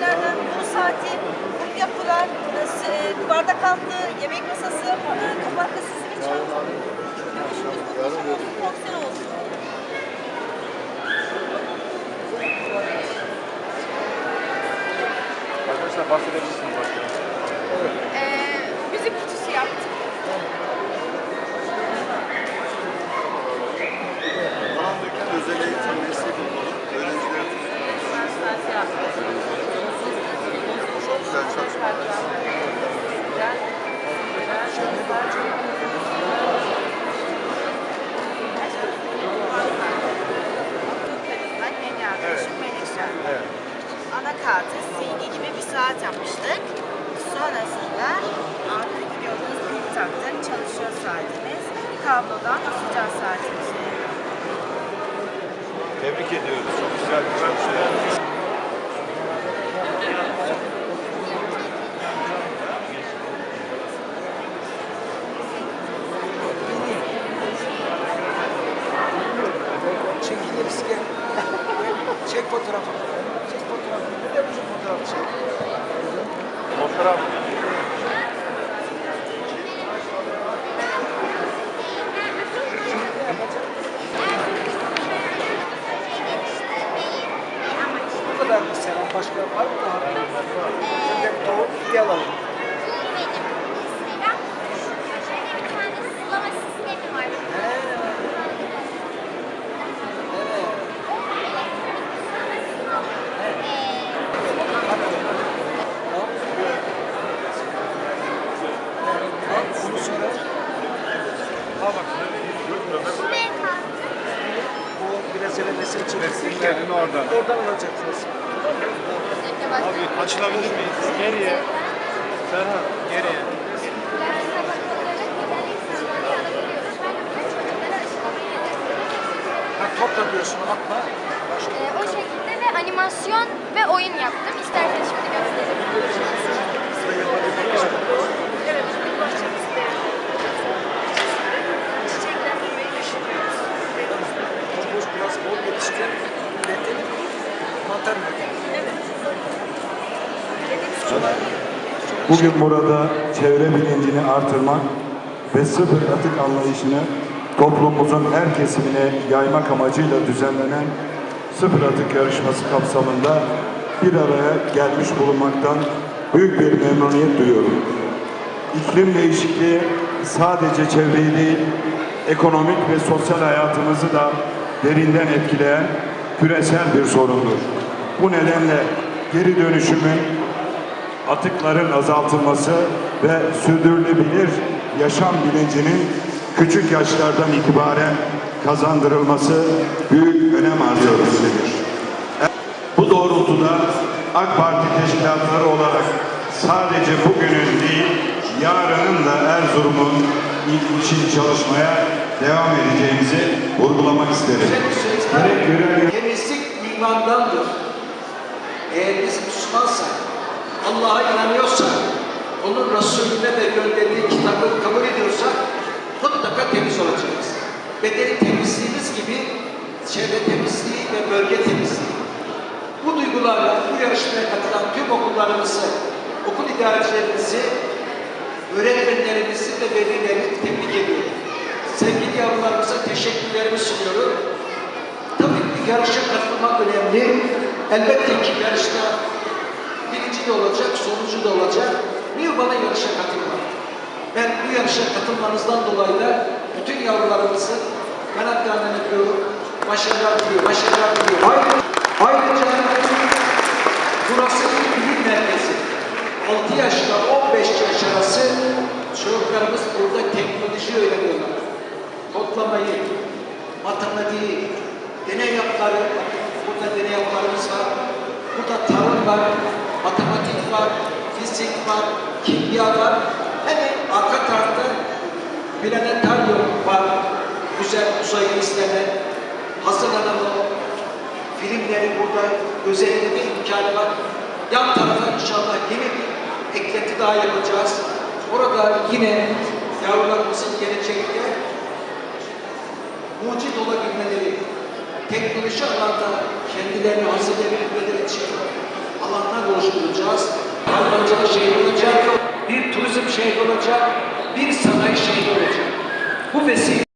yerlerden bu saati, bu yapılar, e, bardak altı, yemek masası, e, arkası simit çaldı. Görüşümüz olsun, konser olsun. Arkadaşlar bahsedebilirsiniz başka. Ee, müzik kutusu yaptık. Melekşe. Anakartı, CD gibi bir saat yapmıştık. Sonrasında arkadaki gördüğünüz pil taktık. Çalışıyor saatimiz. Kablodan sıcak saatimizi. Tebrik ediyoruz. Çok güzel bir çalışma. Çekiliriz gel. Çek fotoğrafı. Çek fotoğrafı. Bir de bizim fotoğrafı çek. Fotoğraf. Bu kadar mı selam? Başka var mı daha? Sen de doğru bilgi alalım. Resimlerini oradan. Oradan alacaksınız. Abi açılabilir miyiz? Geriye. Serhan geriye. Ha topla diyorsun atma. Başka. Ee, o şekilde ve animasyon ve oyun yaptım. İsterseniz şimdi göstereyim. Mantar. Bugün burada çevre bilincini artırmak ve sıfır atık anlayışını toplumumuzun her kesimine yaymak amacıyla düzenlenen sıfır atık yarışması kapsamında bir araya gelmiş bulunmaktan büyük bir memnuniyet duyuyorum. İklim değişikliği sadece çevreyi değil, ekonomik ve sosyal hayatımızı da derinden etkileyen küresel bir sorundur. Bu nedenle geri dönüşümün atıkların azaltılması ve sürdürülebilir yaşam bilincinin küçük yaşlardan itibaren kazandırılması büyük önem arz etmektedir. Bu doğrultuda AK Parti teşkilatları olarak sadece bugünün değil, yarının da Erzurum'un için çalışmaya devam edeceğimizi vurgulamak isterim. Temizlik imandandır. Eğer biz Müslümansak, Allah'a inanıyorsak, onun Resulüne ve gönderdiği kitabı kabul ediyorsak mutlaka temiz olacağız. Bedeni temizliğimiz gibi çevre temizliği ve bölge temizliği. Bu duygularla bu yarışmaya katılan tüm okullarımızı, okul idarecilerimizi, öğretmenlerimizi ve velileri tebrik ediyorum. Sevgili yavrularımıza teşekkürlerimi sunuyorum. Tabii ki yarışa katılmak önemli. Elbette ki yarışta birinci de olacak, sonuncu da olacak. Niye bana yarışa katılmak? Ben bu yarışa katılmanızdan dolayı da bütün yavrularımızı kanatlarından öpüyorum. Başarılar diliyorum, başarılar diliyorum. Ayrıca, ayrıca burası bir bilim merkezi. 6 yaşla 15 yaş arası çocuklarımız burada teknoloji öğreniyorlar. Kodlamayı, matematiği, deney yapıları, burada deney yapılarımız var. Burada tarım var, matematik var, fizik var, kimya var. Hemen arka tarafta planetaryum var. Güzel uzay gezilere hazırlanan o filmleri burada gözetleme imkanı var. Yan tarafa inşallah yeni bir eklenti daha yapacağız. Orada yine yavrularımızın gelecekte mucit olabilmeleri, teknoloji alanda kendilerini hazırlayabilmeleri için alanlar oluşturacağız. Hayvancılık şehri olacak, bir turizm şehri olacak, bir sanayi şehri olacak. Bu vesile